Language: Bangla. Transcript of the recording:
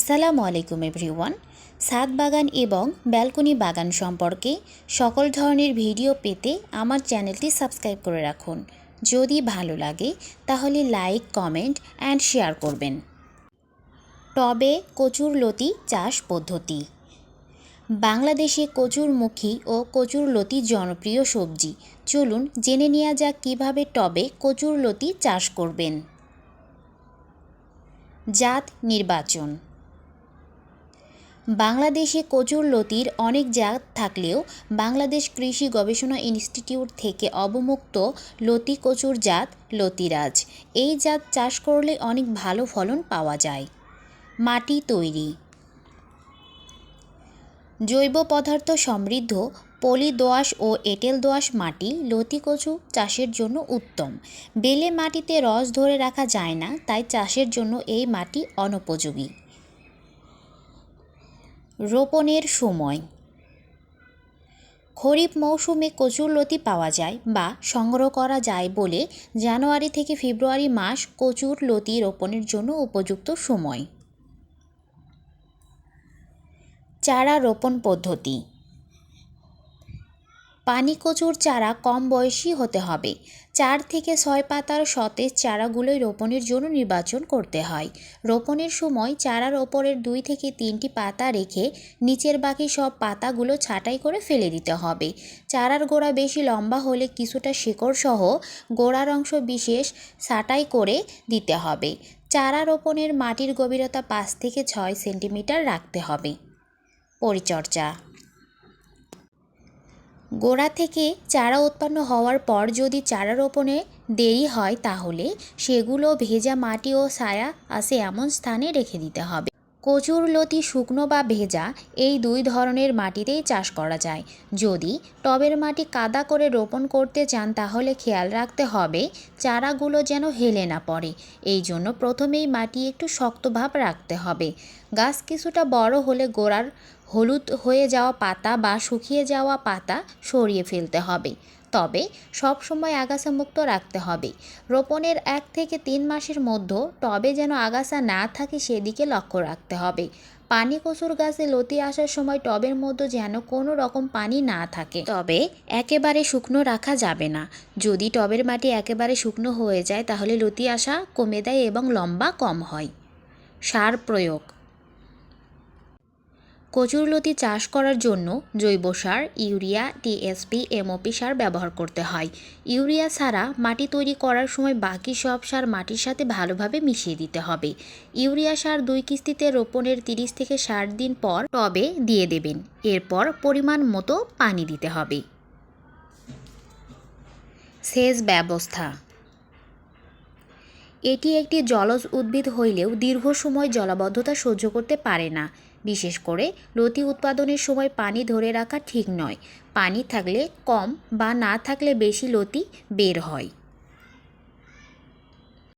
আসসালামু আলাইকুম এভরিওয়ান। ছাদ বাগান এবং ব্যালকনি বাগান সম্পর্কে সকল ধরনের ভিডিও পেতে আমার চ্যানেলটি সাবস্ক্রাইব করে রাখুন। যদি ভালো লাগে, তাহলে লাইক, কমেন্ট অ্যান্ড শেয়ার করবেন। টবে কচুর লতি চাষ পদ্ধতি। বাংলাদেশে কচুরমুখী ও কচুরলতি জনপ্রিয় সবজি। চলুন জেনে নেওয়া যাক কীভাবে টবে কচুরলতি চাষ করবেন। জাত নির্বাচন। বাংলাদেশে কচুরলতির অনেক জাত থাকলেও বাংলাদেশ কৃষি গবেষণা ইনস্টিটিউট থেকে অবমুক্ত লতি কচুর জাত লতিরাজ। এই জাত চাষ করলে অনেক ভালো ফলন পাওয়া যায়। মাটি তৈরি। জৈব পদার্থ সমৃদ্ধ, পলি দোআঁশ ও এঁটেল দোআঁশ মাটি লতি কচু চাষের জন্য উত্তম। বেলে মাটিতে রস ধরে রাখা যায় না, তাই চাষের জন্য এই মাটি অনুপযোগী। রোপণের সময়। খরিফ মৌসুমে কচুর লতি পাওয়া যায় বা সংগ্রহ করা যায় বলে জানুয়ারি থেকে ফেব্রুয়ারি মাস কচুর লতি রোপণের জন্য উপযুক্ত সময়। চারা রোপণ পদ্ধতি। পানি কচুর চারা কম বয়সী হতে হবে। চার থেকে ছয় পাতার সতেজ চারাগুলোই রোপণের জন্য নির্বাচন করতে হয়। রোপণের সময় চারার ওপরের দুই থেকে তিনটি পাতা রেখে নিচের বাকি সব পাতাগুলো ছাঁটাই করে ফেলে দিতে হবে। চারার গোড়া বেশি লম্বা হলে কিছুটা শিকড় সহ গোড়ার অংশ বিশেষ ছাঁটাই করে দিতে হবে। চারা রোপণের মাটির গভীরতা পাঁচ থেকে ছয় সেন্টিমিটার রাখতে হবে। পরিচর্যা গোড়া থেকে চারা উৎপন্ন হওয়ার পর যদি চারা রোপণে দেরি হয় তাহলে সেগুলো ভেজা মাটি ও ছায়া আসে এমন স্থানে রেখে দিতে হবে। কচুর লতি শুকনো বা ভেজা, এই দুই ধরনের মাটিতেই চাষ করা যায়। যদি টবের মাটি কাদা করে রোপণ করতে চান, তাহলে খেয়াল রাখতে হবে চারাগুলো যেন হেলে না পড়ে। এই জন্য প্রথমেই মাটি একটু শক্ত ভাব রাখতে হবে। গাছ কিছুটা বড় হলে গোড়ার হলুদ হয়ে যাওয়া পাতা বা শুকিয়ে যাওয়া পাতা সরিয়ে ফেলতে হবে। তবে সব সময় আগাছা মুক্ত রাখতে হবে। রোপণের এক থেকে তিন মাসের মধ্যে টবে যেন আগাছা না থাকে সেদিকে লক্ষ্য রাখতে হবে। পানি কচুর গাছে লতি আসার সময় টবের মধ্যে যেন কোনো রকম পানি না থাকে। তবে একেবারে শুকনো রাখা যাবে না। যদি টবের মাটি একেবারে শুকনো হয়ে যায় তাহলে লতি আসা কমে দেয় এবং লম্বা কম হয়। সার প্রয়োগ। কচুরলতি চাষ করার জন্য জৈব সার, ইউরিয়া টিএসপি এমওপি সার ব্যবহার করতে হয়। ইউরিয়া ছাড়া মাটি তৈরি করার সময় বাকি সব সার মাটির সাথে ভালোভাবে মিশিয়ে দিতে হবে। ইউরিয়া সার দুই কিস্তিতে রোপণের তিরিশ থেকে ষাট দিন পর টবে দিয়ে দেবেন। এরপর পরিমাণ মতো পানি দিতে হবে। সেচ ব্যবস্থা। এটি একটি জলজ উদ্ভিদ হইলেও দীর্ঘ সময় জলাবদ্ধতা সহ্য করতে পারে না। বিশেষ করে লতি উৎপাদনের সময় পানি ধরে রাখা ঠিক নয়। পানি থাকলে কম বা না থাকলে বেশি লতি বের হয়।